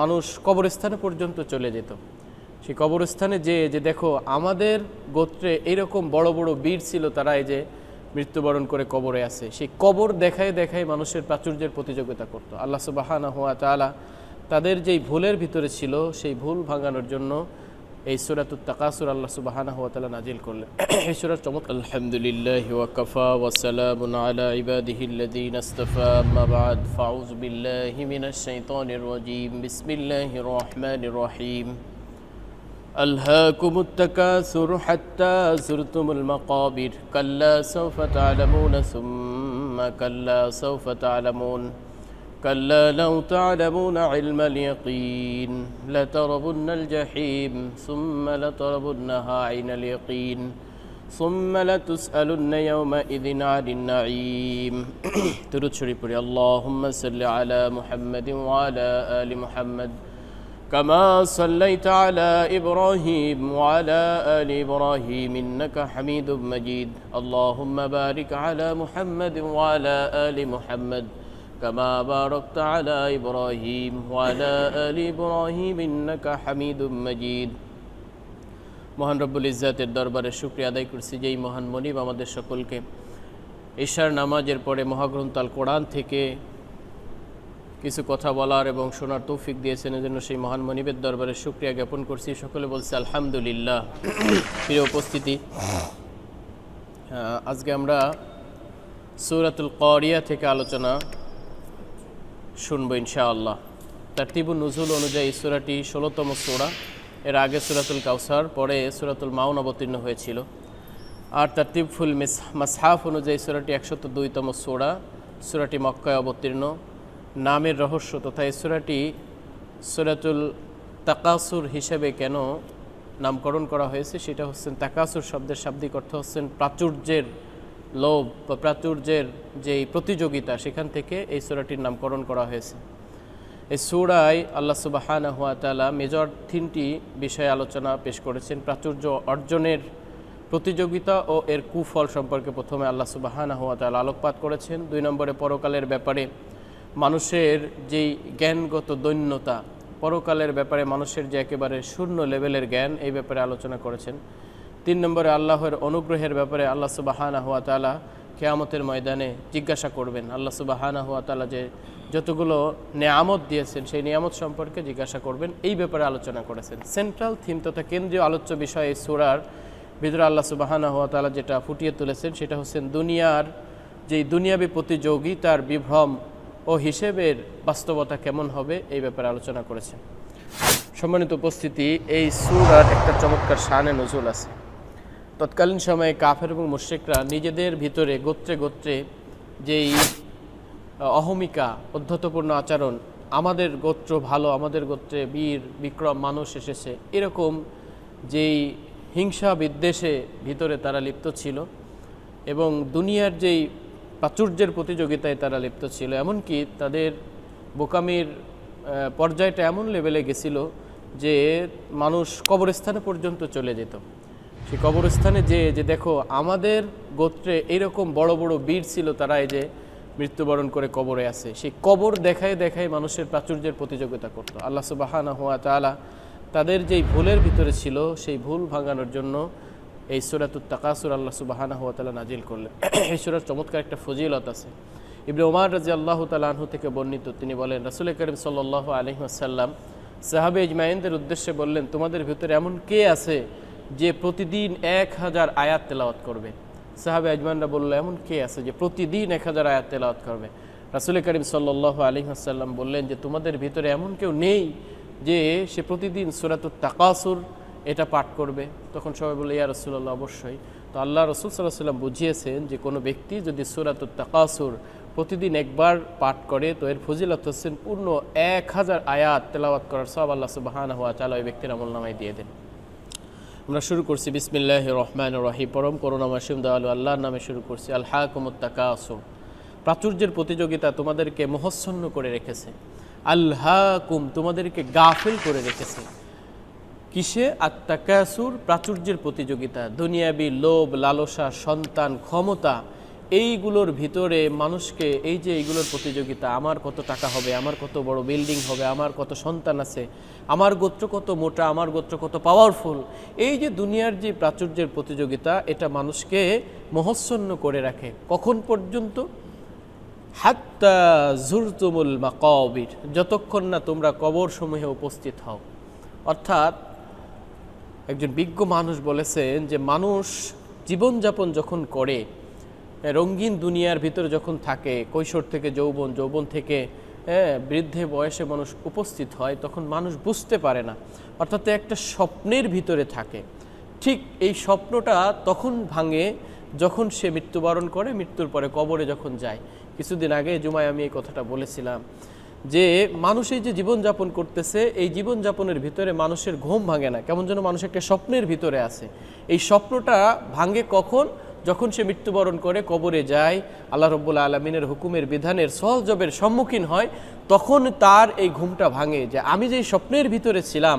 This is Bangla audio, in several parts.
মানুষ কবরস্থানে পর্যন্ত চলে যেত। সেই কবরস্থানে যে যে দেখো আমাদের গোত্রে এরকম বড় বড় বীর ছিল তারা এই যে মৃত্যুবরণ করে কবরে আছে। সেই কবর দেখায় দেখায় মানুষের প্রাচুর্যের প্রতিযোগিতা করত। আল্লাহ সুবাহানা হুয়া তালা তাদের যেই ভুলের ভিতরে ছিল, সেই ভুল ভাঙানোর জন্য এই সুরাতুত তাকাসুর আল্লাহ সুবাহানা হুয়া তালা নাজিল করলেন এই সুরার চমক আলহামদুলিল্লাহ ওয়াকাফা ওয়াসালামুন আলা ইবাদিহি الذين اصطفى أما بعد فأعوذ بالله من الشيطان الرجيم بسم الله الرحمن الرحيم ألهاكم التكاثر حتى زرتم المقابر كلا سوف تعلمون ثم كلا سوف تعلمون كلا لو تعلمون علم اليقين لتربن الجحيم ثم لتربنها عين اليقين ثم لتسألن يومئذ عن النعيم. ترد شريف اللهم صل على محمد وعلى آل محمد كما صليت على إبراهيم وعلى آل إبراهيم إنك حميد مجيد. اللهم بارك على محمد وعلى آل محمد كما باركت على إبراهيم وعلى آل إبراهيم إنك حميد مجيد মহান রব্বুল ইজ্জাতের দরবারে শুক্রিয়া আদায় করছি যেই মহান মনিব আমাদের সকলকে ঈশার নামাজের পরে মহাগ্রন্থ আল কোরআন থেকে কিছু কথা বলার এবং শোনার তৌফিক দিয়েছেন এজন্য সেই মহান মনিবের দরবারে শুক্রিয়া জ্ঞাপন করছি সকলে বলছে আলহামদুলিল্লাহ প্রিয় উপস্থিতি আহ, আজকে আমরা সৌরাতুল করিয়া থেকে আলোচনা শুনব ইনশাআল্লাহ। তারতিবু নজুল অনুযায়ী সুরাটি ষোলোতম সোরা। এর আগে সুরাতুল কাউসার, পরে সুরাতুল মাউন অবতীর্ণ হয়েছিল। আর তারতিব ফুল মিস মাসহাফ অনুযায়ী সুরাটি একশত দুইতম সোরা। সুরাটি মক্কায় অবতীর্ণ। নামের রহস্য তথা এই সুরাটি সুরাতুল তাকাসুর হিসেবে কেন নামকরণ করা হয়েছে, সেটা হচ্ছেন তাকাসুর শব্দের শাব্দিক অর্থ হচ্ছেন প্রাচুর্যের লোভ বা প্রাচুর্যের যেই প্রতিযোগিতা, সেখান থেকে এই সুরাটির নামকরণ করা হয়েছে। এই সুরায় আল্লাহ সুবাহানা হুয়া তালা মেজর তিনটি বিষয়ে আলোচনা পেশ করেছেন। প্রাচুর্য অর্জনের প্রতিযোগিতা ও এর কুফল সম্পর্কে প্রথমে আল্লাহ সুবাহানা হুয়া তালা আলোকপাত করেছেন। দুই নম্বরে পরকালের ব্যাপারে মানুষের যেই জ্ঞানগত দৈন্যতা, পরকালের ব্যাপারে মানুষের যে একেবারে শূন্য লেভেলের জ্ঞান, এই ব্যাপারে আলোচনা করেছেন। তিন নম্বরে আল্লাহর অনুগ্রহের ব্যাপারে আল্লাহ সুবাহানা হুয়া তালা কেয়ামতের ময়দানে জিজ্ঞাসা করবেন। আল্লাহ সুবাহানা হুয়া তালা যে যতগুলো নেয়ামত দিয়েছেন, সেই নিয়ামত সম্পর্কে জিজ্ঞাসা করবেন। এই ব্যাপারে আলোচনা করেছেন। সেন্ট্রাল থিম তথা কেন্দ্রীয় আলোচ্য বিষয় এই সুরার ভিতরে আল্লাহ সুবাহানা হুয়া তালা যেটা ফুটিয়ে তুলেছেন, সেটা হচ্ছেন দুনিয়ার যেই দুনিয়াবী প্রতিযোগিতার বিভ্রম ও হিসেবের বাস্তবতা কেমন হবে, এই ব্যাপারে আলোচনা করেছেন। সম্মানিত উপস্থিতি, এই সুরার একটা চমৎকার শানে নজুল আছে। তৎকালীন সময়ে কাফের এবং মুশ্রিকরা নিজেদের ভিতরে গোত্রে গোত্রে যেই অহমিকা, অধ্যতপূর্ণ আচরণ, আমাদের গোত্র ভালো, আমাদের গোত্রে বীর, বিক্রম মানুষ এসেছে, এরকম যেই হিংসা বিদ্বেষে ভিতরে তারা লিপ্ত ছিল এবং দুনিয়ার যেই প্রাচুর্যের প্রতিযোগিতায় তারা লিপ্ত ছিল, এমনকি তাদের বোকামির পর্যায়টা এমন লেভেলে গেছিল যে মানুষ কবরস্থানে পর্যন্ত চলে যেত। সেই কবরস্থানে যে যে দেখো, আমাদের গোত্রে এইরকম বড় বড় বীর ছিল তারা এই যে মৃত্যুবরণ করে কবরে আছে। সেই কবর দেখায় দেখায় মানুষের প্রাচুর্যের প্রতিযোগিতা করতো। আল্লাহ সুবাহানা হুয়া তালা তাদের যেই ভুলের ভিতরে ছিল, সেই ভুল ভাঙানোর জন্য এই সুরাতুত তাকাসুর আল্লাহ সুবাহানা হুয়া তালা নাজিল করলেন। এই সুরার চমৎকার একটা ফজিলত আছে। ইবনে ওমার রাজি আল্লাহ তালাহু থেকে বর্ণিত, তিনি বলেন, রাসুল করিম সাল্লাহ আলহিহাসাল্লাম সাহাবে ইজমাইনদের উদ্দেশ্যে বললেন, তোমাদের ভিতরে এমন কে আছে যে প্রতিদিন এক হাজার আয়াত তেলাওয়াত করবে। সাহাবে আজমানরা বলল, এমন কে আছে যে প্রতিদিন এক হাজার আয়াত তেলাওয়াত করবে? রাসুল করিম সাল্লাহ আলহিহাসাল্লাম বললেন যে, তোমাদের ভিতরে এমন কেউ নেই যে সে প্রতিদিন সুরাতুত তাকাসুর এটা পাঠ করবে। তখন সবাই বলে ইয়া রসুল্লাহ অবশ্যই। তো আল্লাহ রসুল সাল্লাহ সাল্লাম বুঝিয়েছেন যে, কোনো ব্যক্তি যদি সুরাতুত তাকাসুর প্রতিদিন একবার পাঠ করে, তো এর ফজিলত হোসেন পূর্ণ এক হাজার আয়াত তেলাওয়াত করার সব আল্লাহ সুবাহান হওয়া চালা ওই ব্যক্তির আমল নামায় দিয়ে দেন। আমরা শুরু করছি বিসমিল্লাহ রহমান রহি পরম করুণা মাসিম দয়ালু আল্লাহর নামে শুরু করছি। আল্লাহ কুমুত্তাকাসুর প্রাচুর্যের প্রতিযোগিতা তোমাদেরকে মহচ্ছন্ন করে রেখেছে। আল্লাহ কুম তোমাদেরকে গাফিল করে রেখেছে। কিসে? আত্মাকাসুর প্রাচুর্যের প্রতিযোগিতা। দুনিয়াবি লোভ, লালসা, সন্তান, ক্ষমতা এইগুলোর ভিতরে মানুষকে, এই যে এইগুলোর প্রতিযোগিতা, আমার কত টাকা হবে, আমার কত বড় বিল্ডিং হবে, আমার কত সন্তান আছে, আমার গোত্র কত মোটা, আমার গোত্র কত পাওয়ারফুল এই যে দুনিয়ার যে প্রাচুর্যের প্রতিযোগিতা, এটা মানুষকে মহস্বন্ন করে রাখে। কখন পর্যন্ত? হাত্তা জুরতুমুল মাকাবির, যতক্ষণ না তোমরা কবর সমূহে উপস্থিত হও। অর্থাৎ, একজন বিজ্ঞ মানুষ বলেছেন যে মানুষ জীবনযাপন যখন করে রঙিন দুনিয়ার ভিতরে যখন থাকে, কৈশোর থেকে যৌবন যৌবন থেকে হ্যাঁ বৃদ্ধে বয়সে মানুষ উপস্থিত হয়, তখন মানুষ বুঝতে পারে না। অর্থাৎ একটা স্বপ্নের ভিতরে থাকে। ঠিক এই স্বপ্নটা তখন ভাঙে যখন সে মৃত্যুবরণ করে, মৃত্যুর পরে কবরে যখন যায়। কিছুদিন আগে জুমায় আমি এই কথাটা বলেছিলাম যে, মানুষ এই যে জীবনযাপন করতেছে, এই জীবনযাপনের ভিতরে মানুষের ঘুম ভাঙে না। কেমন যেন মানুষ একটা স্বপ্নের ভিতরে আছে। এই স্বপ্নটা ভাঙে কখন? যখন সে মৃত্যুবরণ করে, কবরে যায়, আল্লাহ রব্বুল আলমিনের হুকুমের বিধানের সহজবের সম্মুখীন হয়, তখন তার এই ঘুমটা ভাঙে যে, আমি যে স্বপ্নের ভিতরে ছিলাম,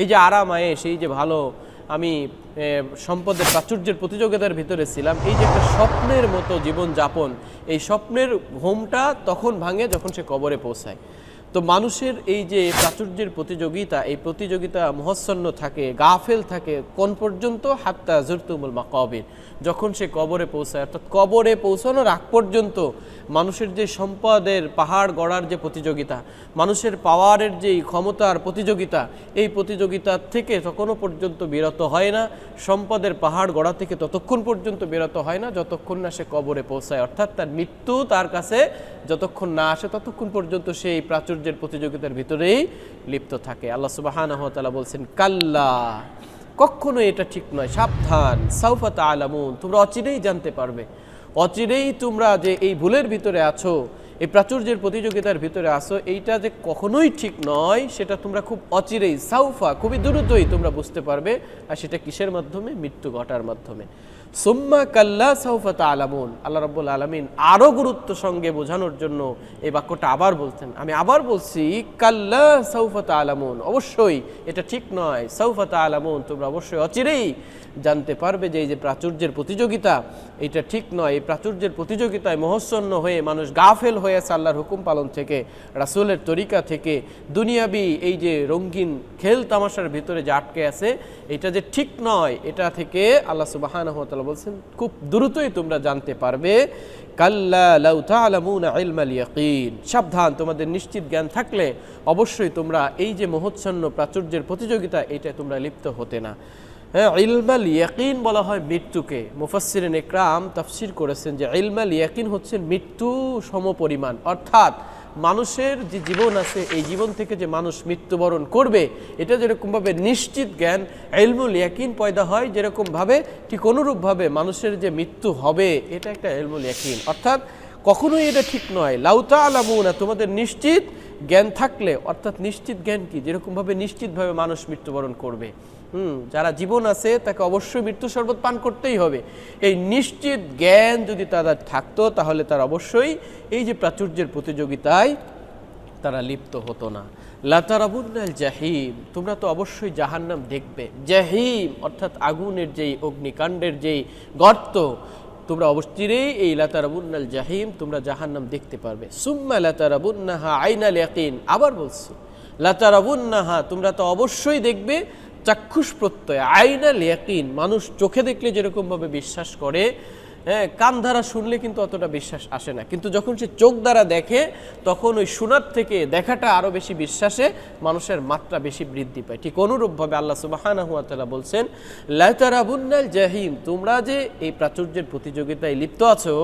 এই যে আরাম আয়েস এই যে ভালো, আমি সম্পদের প্রাচুর্যের প্রতিযোগিতার ভিতরে ছিলাম, এই যে একটা স্বপ্নের মতো জীবন যাপন এই স্বপ্নের ঘুমটা তখন ভাঙে যখন সে কবরে পৌঁছায়। তো মানুষের এই যে প্রাচুর্যের প্রতিযোগিতা, এই প্রতিযোগিতা মহস্বন্ন থাকে, গাফেল থাকে, কোন পর্যন্ত? হাত্তা জুরতুমুল মাকাবির। যখন সে কবরে পৌঁছায়, অর্থাৎ কবরে পৌঁছানোর আগ পর্যন্ত মানুষের যে সম্পদের পাহাড় গড়ার যে প্রতিযোগিতা, মানুষের পাওয়ারের যে ক্ষমতার প্রতিযোগিতা, এই প্রতিযোগিতার থেকে তখনও পর্যন্ত বিরত হয় না। সম্পদের পাহাড় গড়া থেকে ততক্ষণ পর্যন্ত বিরত হয় না, যতক্ষণ না সে কবরে পৌঁছায়। অর্থাৎ তার মৃত্যু তার কাছে যতক্ষণ না আসে, ততক্ষণ পর্যন্ত সেই এই প্রাচুর্যের প্রতিযোগিতার ভিতরেই লিপ্ত থাকে। আল্লাহ তাআলা বলছেন, কাল্লা, কখনো এটা ঠিক নয়। সাবধান সাউফাত আলামুন তোমরা অচিরেই জানতে পারবে। অচিরেই তোমরা যে এই ভুলের ভিতরে আছো, এই প্রাচুর্যের প্রতিযোগিতার ভিতরে আসো এইটা যে কখনোই ঠিক নয়, সেটা তোমরা খুব অচিরেই, সাউফা, খুবই দ্রুতই তোমরা বুঝতে পারবে। আর সেটা কিসের মাধ্যমে? মৃত্যু ঘটার মাধ্যমে। সুম্মা কাল্লা সাউফাত আলামুন আল্লাহ রব্বুল আলমিন আরও গুরুত্ব সঙ্গে বোঝানোর জন্য এই বাক্যটা আবার বলছেন। আমি আবার বলছি, কাল্লা সৌফত আলামুন অবশ্যই, এটা ঠিক নয়। সৌফত আলামুন তোমরা অবশ্যই অচিরেই জানতে পারবে যে এই যে প্রাচুর্যের প্রতিযোগিতা, এটা ঠিক নয়। এই প্রাচুর্যের প্রতিযোগিতায় মহস্বন্ন হয়ে মানুষ গাফেল হয়ে আছে আল্লাহর হুকুম পালন থেকে, রাসূলের তরিকা থেকে। দুনিয়াবি এই যে রঙ্গিন খেল তামাশার ভিতরে যে আটকে আছে, এটা যে ঠিক নয়, এটা থেকে আল্লাহ সুবাহানহ তাআলা বলছেন, খুব দ্রুতই তোমরা জানতে পারবে সাবধান, তোমাদের নিশ্চিত জ্ঞান থাকলে অবশ্যই তোমরা এই যে মহোচ্ছন্ন প্রাচুর্যের প্রতিযোগিতা এটা তোমরা লিপ্ত হতে না। হ্যাঁ ইলমাল ইয়াকিন বলা হয় মৃত্যুকে। মুফাসসিরিন ইকরাম তাফসির করেছেন যে, ইলমাল ইয়াকিন হচ্ছে মৃত্যু সমপরিমাণ। অর্থাৎ মানুষের যে জীবন আছে, এই জীবন থেকে যে মানুষ মৃত্যুবরণ করবে, এটা যেরকমভাবে নিশ্চিত জ্ঞান, এলমুল ইয়াকিন পয়দা হয়, যেরকমভাবে ঠিক অনুরূপভাবে মানুষের যে মৃত্যু হবে, এটা একটা এলমুল ইয়াকিন। অর্থাৎ কখনোই এটা ঠিক নয়। লাউতা আলামুনা তোমাদের নিশ্চিত জ্ঞান থাকলে, অর্থাৎ নিশ্চিত জ্ঞান কি? যেরকমভাবে নিশ্চিতভাবে মানুষ মৃত্যুবরণ করবে। হুম, যারা জীবন আছে, তাকে অবশ্যই মৃত্যু শরবত পান করতেই হবে। এই নিশ্চিত জ্ঞান যদি তারা থাকতো, তাহলে তার অবশ্যই এই যে প্রাচুর্যের প্রতিযোগিতায় তারা লিপ্ত হতো না। লাতারাবুন্নাল জাহিম, তোমরা তো অবশ্যই জাহান্নাম দেখবে। জাহিম, অর্থাৎ আগুনের যেই অগ্নিকাণ্ডের যেই গর্ত তোমরা অবশ্যই এই লাতারাবুন্নাল জাহিম তোমরা জাহান্নাম দেখতে পারবে। সুম্মা লাতারাবুন্নাহা আইনাল ইয়াকিন। আবার বলছি, লাতারাবুন্নাহা তোমরা তো অবশ্যই দেখবে চাক্ষুষ প্রত্যয়, আইনাল ইয়াকিন। মানুষ চোখে দেখলে যেরকমভাবে বিশ্বাস করে হ্যাঁ কান দ্বারা শুনলে কিন্তু অতটা বিশ্বাস আসে না। কিন্তু যখন সে চোখ দ্বারা দেখে, তখন ওই শোনার থেকে দেখাটা আরও বেশি বিশ্বাসে মানুষের মাত্রা বেশি বৃদ্ধি পায়। ঠিক অনুরূপভাবে আল্লাহ সুবাহানা বলছেন লাতারাবুন্নাল জাহিম, তোমরা যে এই প্রাচুর্যের প্রতিযোগিতায় লিপ্ত আছো,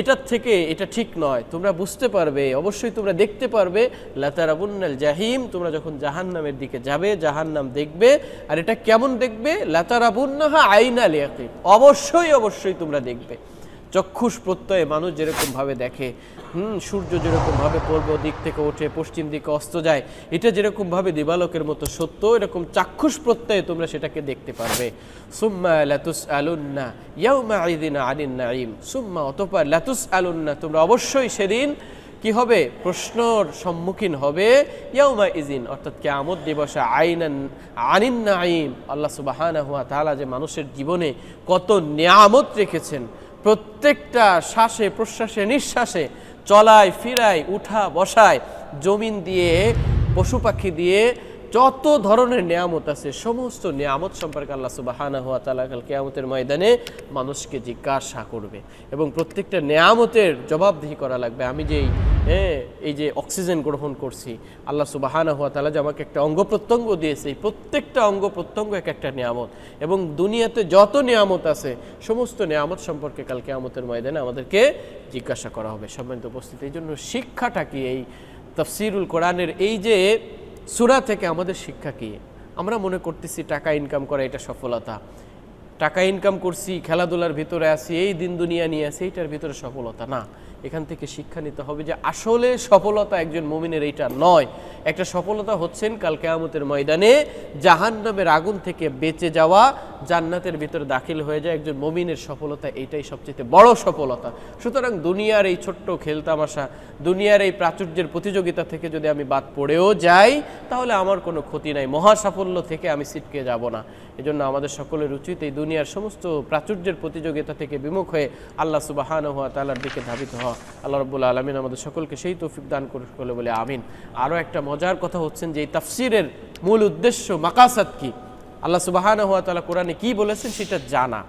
এটার থেকে এটা ঠিক নয়। তোমরা বুঝতে পারবে, অবশ্যই তোমরা দেখতে পারবে লাতারাবুন্নাল জাহিম, তোমরা যখন জাহান্নামের দিকে যাবে, জাহান্নাম দেখবে, আর এটা কেমন দেখবে? লাতারাবুন্নাহা আইনাল অবশ্যই অবশ্যই তোমরা দেখবে। চক্ষুষ প্রত্যয়ে মানুষ যেরকমভাবে দেখে, হুম, সূর্য যেরকমভাবে পূর্ব দিক থেকে ওঠে, পশ্চিম দিকে অস্ত যায়, এটা যেরকমভাবে দিবালকের মতো সত্য, এরকম চাক্ষুষ প্রত্যয়ে তোমরা সেটাকে দেখতে পারবে। সুম্মা লাতুস আলুন্না ইয়াউমা আইদিন আলিন্না নাইম সুম্মা অতপর লাতুস আলুন্না তোমরা অবশ্যই সেদিন কি হবে? প্রশ্নর সম্মুখীন হবে ইয়াউমা ইজিন অর্থাৎ কেয়ামত দিবসে আইনান আনিন নাইম আল্লাহ সুবাহানা হুয়া তাআলা যে মানুষের জীবনে কত নিয়ামত রেখেছেন, প্রত্যেকটা শ্বাসে, প্রশ্বাসে, নিঃশ্বাসে, চলায়, ফিরায়, উঠা, বসায়, জমিন দিয়ে, পশু পাখি দিয়ে যত ধরনের নিয়ামত আছে, সমস্ত নিয়ামত সম্পর্কে আল্লাহ সুবাহানা হওয়া তালা কেয়ামতের ময়দানে মানুষকে জিজ্ঞাসা করবে এবং প্রত্যেকটা নিয়ামতের জবাবদিহি করা লাগবে। আমি যেই হ্যাঁ এই যে অক্সিজেন গ্রহণ করছি, আল্লাহ সুবাহানা হওয়া তালা যে আমাকে একটা অঙ্গ প্রত্যঙ্গ দিয়েছে, এই প্রত্যেকটা অঙ্গ প্রত্যঙ্গ এক একটা নিয়ামত এবং দুনিয়াতে যত নিয়ামত আছে, সমস্ত নিয়ামত সম্পর্কে কাল কেয়ামতের ময়দানে আমাদেরকে জিজ্ঞাসা করা হবে। সম্মানিত উপস্থিতি, এই জন্য শিক্ষাটা কি এই তফসিরুল কোরআনের এই যে সুরা থেকে আমাদের শিক্ষা কি? আমরা মনে করতেছি টাকা ইনকাম করা এটা সফলতা। টাকা ইনকাম করছি, খেলাধুলার ভিতরে আসি এই দিন দুনিয়া নিয়ে আছি, এইটার ভিতরে সফলতা। না এখান থেকে শিক্ষা নিতে হবে যে আসলে সফলতা একজন মুমিনের এইটা নয়। একটা সফলতা হচ্ছেন কাল কেয়ামতের ময়দানে জাহান্নামের আগুন থেকে বেঁচে যাওয়া, জান্নাতের ভিতরে দাখিল হয়ে যায় একজন মমিনের সফলতা এইটাই সবচেয়ে বড় সফলতা। সুতরাং দুনিয়ার এই ছোট্ট খেলতামাশা দুনিয়ার এই প্রাচুর্যের প্রতিযোগিতা থেকে যদি আমি বাদ পড়েও যাই, তাহলে আমার কোনো ক্ষতি নাই। মহা সাফল্য থেকে আমি ছিটকে যাব না। এজন্য আমাদের সকলের উচিত এই দুনিয়ার সমস্ত প্রাচুর্যের প্রতিযোগিতা থেকে বিমুখ হয়ে আল্লাহ সুবাহান হওয়া তালার দিকে ধাবিত হওয়া। আল্লাহ রব্বুল আলমিন আমাদের সকলকে সেই তৌফিক দান করে বলে আমিন। আরও একটা মজার কথা হচ্ছেন যে এই তাফসিরের মূল উদ্দেশ্য মাকাসাত কি? আল্লাহ সুবাহান হওয়া তালা কোরআনে কী বলেছেন সেটা জানা।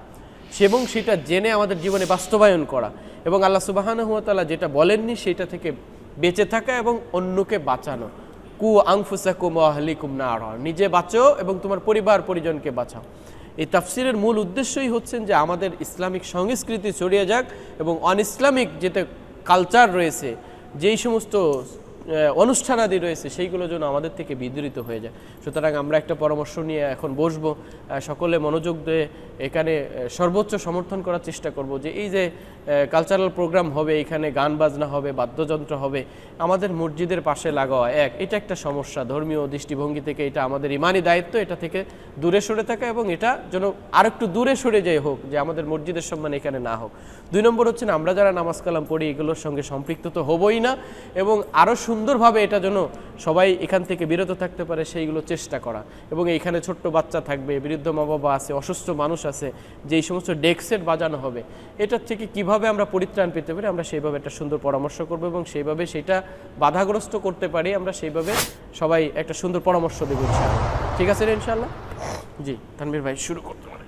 এবং সেটা জেনে আমাদের জীবনে বাস্তবায়ন করা। এবং আল্লাহ সুবাহান হুয়া তালা যেটা বলেননি সেটা থেকে বেঁচে থাকা এবং অন্যকে বাঁচানো। কু আংফুসাকুম আহলিকুম না নিজে বাঁচো এবং তোমার পরিবার পরিজনকে বাঁচাও। এই তাফসিরের মূল উদ্দেশ্যই হচ্ছেন যে আমাদের ইসলামিক সংস্কৃতি ছড়িয়ে যাক এবং অন ইসলামিক যেটা কালচার রয়েছে, যেই সমস্ত অনুষ্ঠানাদি রয়েছে, সেইগুলো যেন আমাদের থেকে বিদরিত হয়ে যায়। সুতরাং আমরা একটা পরামর্শ নিয়ে এখন বসবো সকলে মনোযোগ দিয়ে এখানে সর্বোচ্চ সমর্থন করার চেষ্টা করব যে এই যে কালচারাল প্রোগ্রাম হবে, এখানে গান বাজনা হবে, বাদ্যযন্ত্র হবে, আমাদের মসজিদের পাশে লাগাওয়া এক, এটা একটা সমস্যা। ধর্মীয় দৃষ্টিভঙ্গি থেকে এটা আমাদের ইমানি দায়িত্ব, এটা থেকে দূরে সরে থাকা এবং এটা যেন আরেকটু দূরে সরে যায় হোক, যে আমাদের মসজিদের সম্মান এখানে না হোক। দুই নম্বর হচ্ছে আমরা যারা নামাজ কালাম পড়ি, এগুলোর সঙ্গে সম্পৃক্ত তো হবই না এবং আরও সুন্দরভাবে এটা যেন সবাই এখান থেকে বিরত থাকতে পারে, সেইগুলো চেষ্টা করা। এবং এইখানে ছোট্ট বাচ্চা থাকবে, বৃদ্ধ মা বাবা আছে, অসুস্থ মানুষ আছে যে এই সমস্ত ডেস্ক বাজানো হবে, এটার থেকে কীভাবে আমরা পরিত্রাণ পেতে পারি, আমরা সেইভাবে একটা সুন্দর পরামর্শ করব এবং সেইভাবে সেটা বাধাগ্রস্ত করতে পারি, আমরা সেইভাবে সবাই একটা সুন্দর পরামর্শ দেবো ঠিক আছে রে ইনশাআল্লাহ? জি, তানভীর ভাই, শুরু করতে পারে